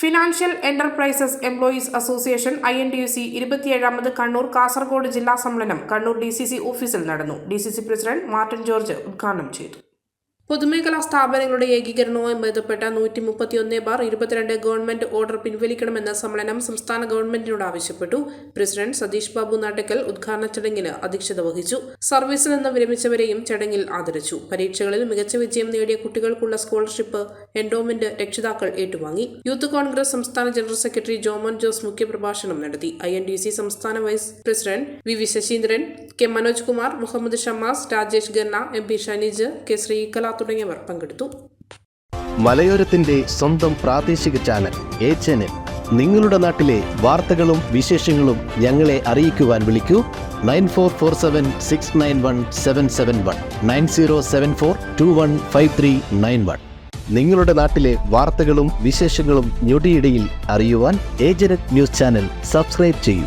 Financial enterprises employees association I N T U C ഇരുപത്തിയേഴാമത് Kannur Kasaragod ജില്ലാ സമ്മേളനം Kannur D C C ഓഫീസിൽ നടന്നു. D C C president Martin George ഉദ്ഘാടനം ചെയ്തു. പൊതുമേഖലാ സ്ഥാപനങ്ങളുടെ ഏകീകരണവുമായി ബന്ധപ്പെട്ട നൂറ്റി മുപ്പത്തിയൊന്ന് ബാർ ഇരുപത്തിരണ്ട് ഗവൺമെന്റ് ഓർഡർ പിൻവലിക്കണമെന്ന സമ്മേളനം സംസ്ഥാന ഗവൺമെന്റിനോട് ആവശ്യപ്പെട്ടു. പ്രസിഡന്റ് സതീഷ് ബാബു നാട്ടക്കൽ ഉദ്ഘാടന ചടങ്ങിന് അധ്യക്ഷത വഹിച്ചു. സർവീസിൽ നിന്ന് വിരമിച്ചവരെയും ചടങ്ങിൽ ആദരിച്ചു. പരീക്ഷകളിൽ മികച്ച വിജയം നേടിയ കുട്ടികൾക്കുള്ള സ്കോളർഷിപ്പ് എൻഡോമെന്റ് രക്ഷിതാക്കൾ ഏറ്റുവാങ്ങി. യൂത്ത് കോൺഗ്രസ് സംസ്ഥാന ജനറൽ സെക്രട്ടറി ജോമോൻ ജോസ് മുഖ്യപ്രഭാഷണം നടത്തി. ഐ സംസ്ഥാന vice president V V Sasheendran K Manoj Kumar Muhammad Shamas Rajesh Ganna M P Shaneej K Sreekala തുടങ്ങിയവർ പങ്കെടുത്തു. മലയോരത്തിന്റെ സ്വന്തം പ്രാദേശിക ചാനൽ എ ചാനൽ. നിങ്ങളുടെ നാട്ടിലെ വാർത്തകളും വിശേഷങ്ങളും ഞങ്ങളെ അറിയിക്കുവാൻ വിളിക്കൂ. Nine four four seven six nine one seven seven one. Nine zero seven four two one five three nine one. നിങ്ങളുടെ നാട്ടിലെ വാർത്തകളും വിശേഷങ്ങളും ഞൊടിയിടയിൽ അറിയുവാൻ ഏജനറ്റ് ന്യൂസ് ചാനൽ സബ്സ്ക്രൈബ് ചെയ്യൂ.